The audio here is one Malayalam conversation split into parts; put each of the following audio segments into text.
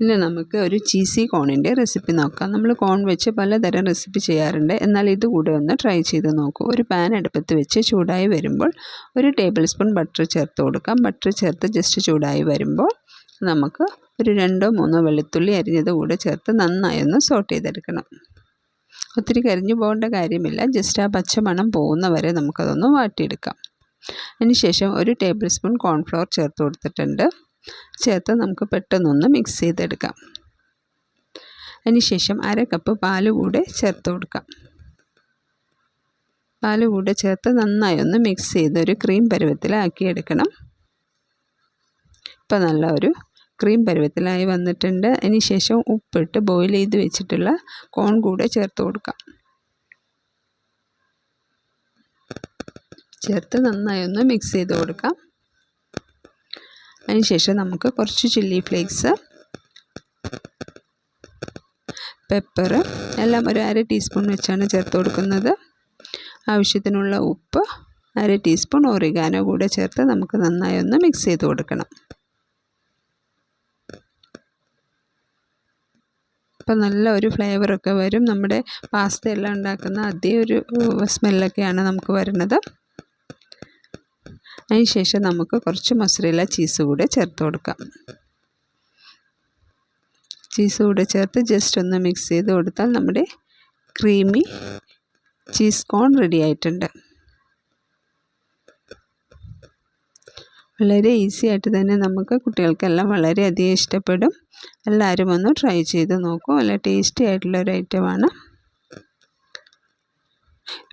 ഇനി നമുക്ക് ഒരു ചീസി കോണിന്റെ റെസിപ്പി നോക്കാം. നമ്മൾ കോൺ വെച്ച് പലതരം റെസിപ്പി ചെയ്യാറുണ്ട്. എന്നാൽ ഇതുകൂടെ ഒന്ന് ട്രൈ ചെയ്ത് നോക്കൂ. ഒരു പാൻ അടുപ്പത്ത് വെച്ച് ചൂടായി വരുമ്പോൾ ഒരു ടേബിൾ സ്പൂൺ ബട്ടർ ചേർത്ത് കൊടുക്കാം. ബട്ടർ ചേർത്ത് ജസ്റ്റ് ചൂടായി വരുമ്പോൾ നമുക്ക് ഒരു രണ്ടോ മൂന്നോ വെളുത്തുള്ളി അരിഞ്ഞത് കൂടെ ചേർത്ത് നന്നായി ഒന്ന് സോട്ട് ചെയ്തെടുക്കണം. ഒത്തിരി കരിഞ്ഞു പോകേണ്ട കാര്യമില്ല. ജസ്റ്റ് ആ പച്ചമണം പോകുന്ന വരെ നമുക്കതൊന്ന് വാട്ടിയെടുക്കാം. അതിനുശേഷം ഒരു ടേബിൾ സ്പൂൺ കോൺഫ്ലവർ ചേർത്ത് കൊടുത്തിട്ടുണ്ട്. ചേർത്ത് നമുക്ക് പെട്ടെന്നൊന്ന് മിക്സ് ചെയ്തെടുക്കാം. അതിനുശേഷം അര കപ്പ് പാൽ കൂടെ ചേർത്ത് കൊടുക്കാം. പാൽ കൂടെ ചേർത്ത് നന്നായി ഒന്ന് മിക്സ് ചെയ്ത് ഒരു ക്രീം പരുവത്തിലാക്കിയെടുക്കണം. ഇപ്പം നല്ല ഒരു ക്രീം പരുവത്തിലായി വന്നിട്ടുണ്ട്. അതിന് ശേഷം ഉപ്പിട്ട് ബോയിൽ ചെയ്ത് വെച്ചിട്ടുള്ള കോൺ കൂടെ ചേർത്ത് കൊടുക്കാം. ചേർത്ത് നന്നായി ഒന്ന് മിക്സ് ചെയ്ത് കൊടുക്കാം. അതിനുശേഷം നമുക്ക് കുറച്ച് ചില്ലി ഫ്ലേക്സ് പെപ്പർ എല്ലാം ഒരു അര ടീസ്പൂൺ വെച്ചാണ് ചേർത്ത് കൊടുക്കുന്നത്. ആവശ്യത്തിനുള്ള ഉപ്പ് അര ടീസ്പൂൺ ഒറിഗാനോ കൂടെ ചേർത്ത് നമുക്ക് നന്നായി ഒന്ന് മിക്സ് ചെയ്ത് കൊടുക്കണം. അപ്പോൾ നല്ല ഒരു ഫ്ലേവറൊക്കെ വരും. നമ്മുടെ പാസ്ത എല്ലാം ഉണ്ടാക്കുന്ന അതേ ഒരു സ്മെല്ലൊക്കെയാണ് നമുക്ക് വരുന്നത്. അതിന് ശേഷം നമുക്ക് കുറച്ച് മൊസറേല ചീസ് കൂടെ ചേർത്ത് കൊടുക്കാം. ചീസ് കൂടെ ചേർത്ത് ജസ്റ്റ് ഒന്ന് മിക്സ് ചെയ്ത് കൊടുത്താൽ നമ്മുടെ ക്രീമി ചീസ് കോൺ റെഡി ആയിട്ടുണ്ട്. വളരെ ഈസി ആയിട്ട് തന്നെ നമുക്ക് കുട്ടികൾക്കെല്ലാം വളരെയധികം ഇഷ്ടപ്പെടും. എല്ലാവരും ഒന്ന് ട്രൈ ചെയ്ത് നോക്കൂ. നല്ല ടേസ്റ്റി ആയിട്ടുള്ള ഒരു ഐറ്റമാണ്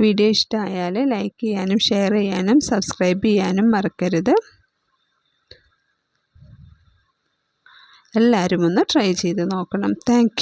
വീഡിയോ ഇഷ്ടമായാൽ ലൈക്ക് ചെയ്യാനും ഷെയർ ചെയ്യാനും സബ്സ്ക്രൈബ് ചെയ്യാനും മറക്കരുത്. എല്ലാവരും ഒന്ന് ട്രൈ ചെയ്ത് നോക്കണം. താങ്ക്